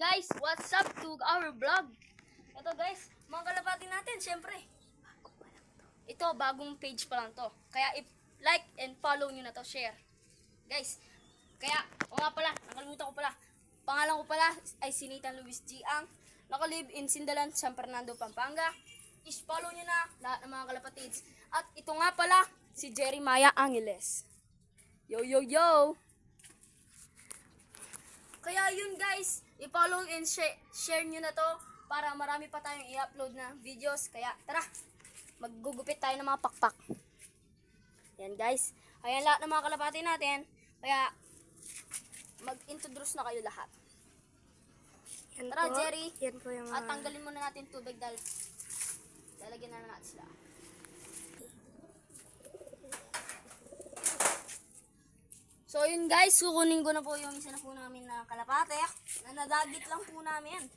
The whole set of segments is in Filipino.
guys, what's up to our vlog? Ito guys, mga kalapati natin, syempre. Ito, bagong page pa lang to. Kaya i-like and follow nyo na to, share. Guys, kaya, o nga pala, nakalimutan ko pala. Pangalan ko pala ay Sinitan Luis G. Ang nakalive in Sindalan, San Fernando, Pampanga. Is follow nyo na lahat ng mga kalapatids. At ito nga pala, si Jeremiah Angeles. Yo, yo, yo! Kaya yun guys, i-follow and share, share nyo na to para marami pa tayong i-upload na videos. Kaya tara, maggugupit tayo ng mga pakpak. Yan guys, ayan lahat ng mga kalapati natin. Kaya mag-introduce na kayo lahat. Yan Tara po. Jerry, Yan po yung at mga... tanggalin muna natin tubig dahil lalagyan na natin sila. So yun guys, kukunin ko na po yung isa na po namin na kalapate na nadagit lang po namin.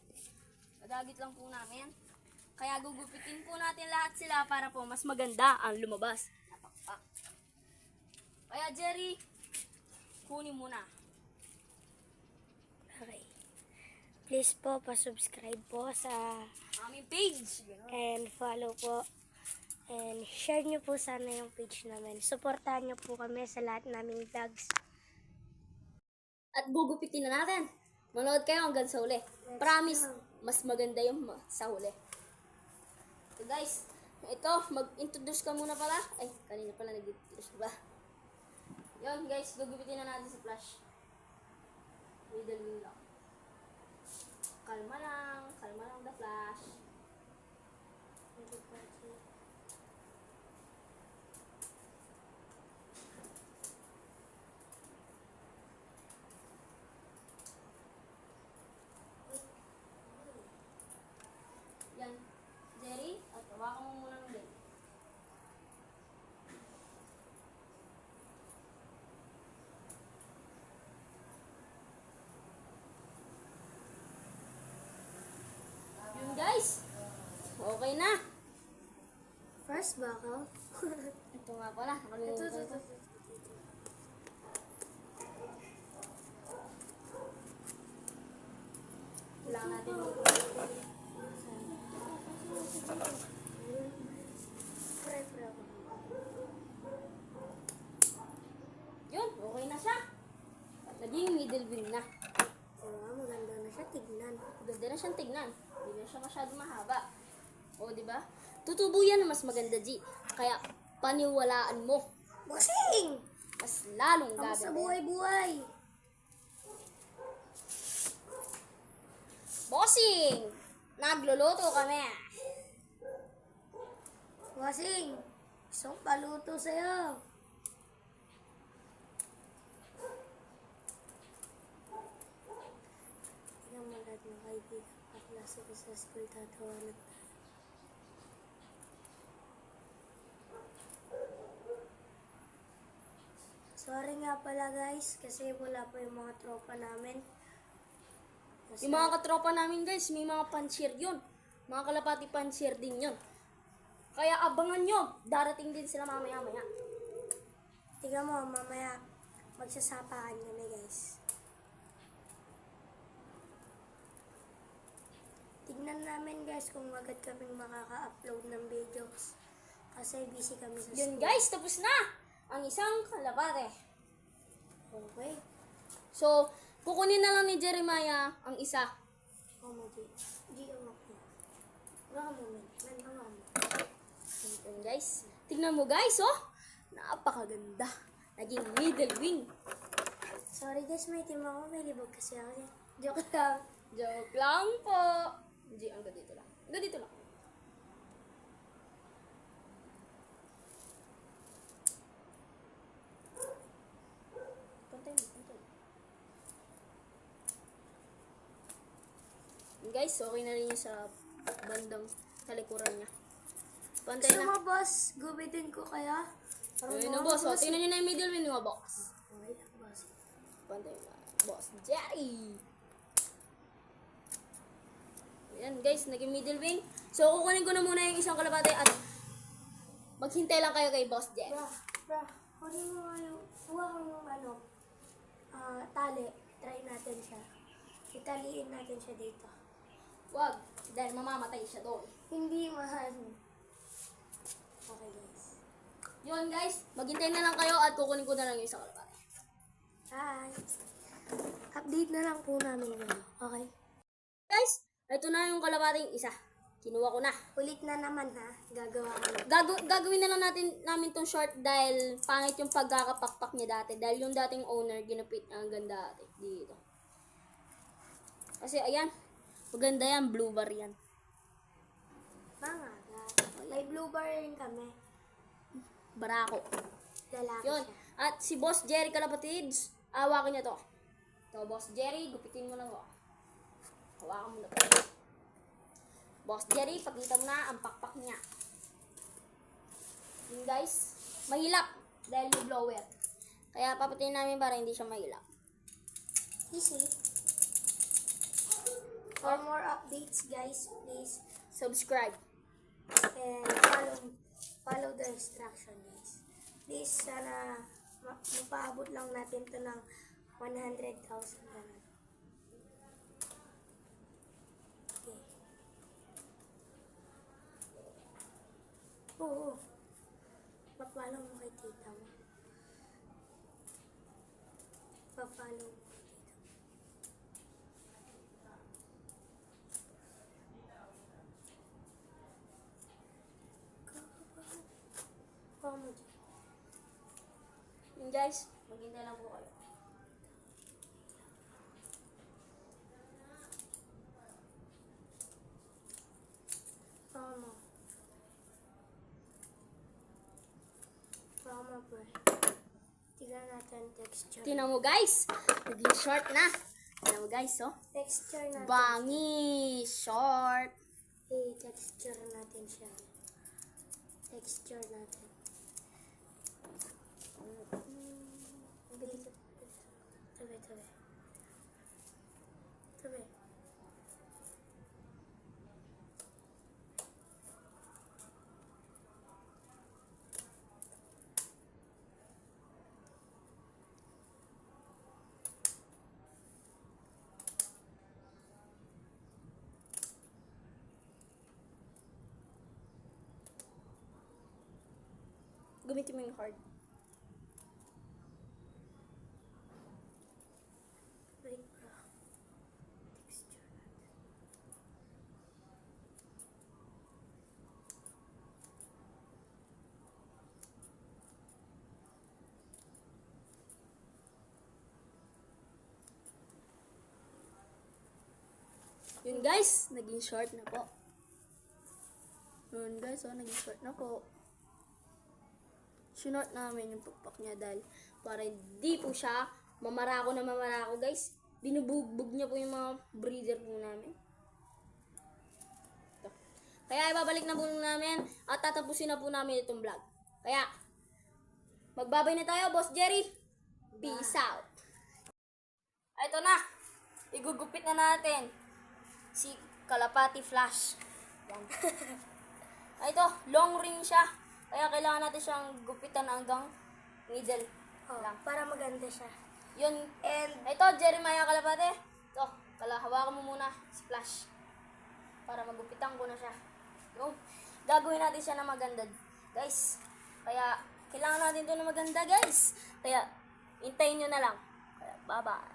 Nadagit lang po namin. Kaya gugupitin po natin lahat sila para po mas maganda ang lumabas. Napakpak. Kaya Jerry, kunin mo na. Okay. Please po, pa-subscribe po sa... Aming page. And follow po. And share nyo po sana yung page namin. Supportahan nyo po kami sa lahat naming vlogs. At gugupitin na natin. Manood kayo hanggang sa huli. Promise, mas maganda yung ma- sa huli. So guys, ito, mag-introduce ka muna pala. Ay, kanina pala nag-introduce ba? Yun guys, gugupitin na natin sa flash. Middle lang. Kalma lang, kalma lang the flash. Yan. Jerry, at hawakan mo muna ng leg. Yun guys. Okay na. First buckle. Ito nga pala. Nakalimutan ko. Kailangan natin Pre, pre ako. Yun, okay na siya. Naging middle wing na. Diba, maganda na siya tignan. Ganda na siyang tignan. Hindi na siya masyado mahaba. Di ba? Tutubo yan mas maganda, G. Kaya, paniwalaan mo. Bossing! Mas lalong Ang sa buhay-buhay. Bossing! Nagluluto kami. Bossing! Isang paluto sa'yo. Tingnan mo lahat ng kaibigan. Kaklase ko sa school tatawanan tayo. Sorry nga pala guys, kasi wala pa yung mga tropa namin. Kasi- Yung mga katropa namin, guys, may mga pansier yun. Mga kalapati pansier din yun. Kaya abangan nyo. Darating din sila mamaya-maya. Tingnan mo, mamaya magsasapakan kami guys. Tignan namin guys kung agad kaming makaka-upload ng videos. Kasi busy kami sa Yun school. guys, tapos na ang isang kalapate. Okay. So, kukunin na lang ni Jeremiah ang isa. Oh, mo, G. G, awak mo. Man. Man. Yun guys. Tignan mo guys, oh. Napakaganda. Naging middle wing. Sorry guys, may team ako. May libog kasi ako. Joke lang. Joke lang po. Hindi, hanggang dito lang. Hanggang dito lang. Pantay mo, pantay mo. Guys, okay na rin yung sa bandang talikuran niya. Pantay Gusto na. mo, boss? Gubitin ko kaya? Ayun na boss, oh. tingnan nyo na yung middle wing mga boss. Okay boss. Pantay na. Boss Jerry. Ayan guys, naging middle wing. So, kukunin ko na muna yung isang kalapate at maghintay lang kayo kay Boss Jerry. Bra, bra, kunin mo nga yung, huwag mo yung ano, ah, tali. Try natin siya. Italiin natin siya dito. Wag, dahil mamamatay siya doon. Hindi mahal. Okay guys. Yun guys, maghintay na lang kayo at kukunin ko na lang yung isang kalapati. Hi. Update na lang po namin kayo. Okay? Guys, ito na yung kalapating isa. Kinuha ko na. Ulit na naman ha. Gagawa ko na. Gago- gagawin na lang natin namin tong short dahil pangit yung pagkakapakpak niya dati. Dahil yung dating owner, ginupit ang ganda dati dito. Kasi ayan, maganda yan, blue bar yan. Mga May blue bar rin kami. Barako. Lalaki Yun. siya. At si Boss Jerry Kalapatids, awakin niya to. To, Boss Jerry, gupitin mo na to. Hawakan mo na to. Boss Jerry, pakita mo na ang pakpak niya. Yun guys, mahilap dahil may blower. Kaya papatayin namin para hindi siya mahilap. Easy. For more updates guys, please Subscribe. and follow follow the instruction guys. Please sana ma- mapaabot lang natin to ng 100,000 ganun. Okay. Oo. Pa-follow mo kay tita mo. Tita mo. Oh, mo dyan. Yun guys, maghintay lang po kayo. Tama. Tama, pre. Tignan natin texture. Tingnan mo guys, naging short na. Tingnan mo guys, oh. texture natin. Bangi, short. Eh, texture natin siya. Texture natin. Bili ka. Tabi, tabi. Tabi. Gamitin mo yung hard. Wait, bro. Texture natin. Yun guys, naging short na po. Yun guys, oh, naging short na po. Sinort namin yung pagpak niya dahil para hindi po siya mamarako na mamarako guys. Binubugbog niya po yung mga breeder po namin. Ito. Kaya ibabalik na po namin at tatapusin na po namin itong vlog. Kaya, magbabay na tayo, Boss Jerry. Peace out. Ito na. Igugupit na natin si Kalapati Flash. Yan. Ay, ito, long ring siya. Kaya kailangan natin siyang gupitan hanggang middle. Oh, Lang. para maganda siya. Yun. And, Ito, Jeremiah Kalapate. Ito, kala, hawakan mo muna si Flash. Para magupitan ko na siya. Yung, gagawin natin siya na maganda. Guys, kaya, kailangan natin to na maganda, guys. Kaya, hintayin nyo na lang. Kaya, bye-bye.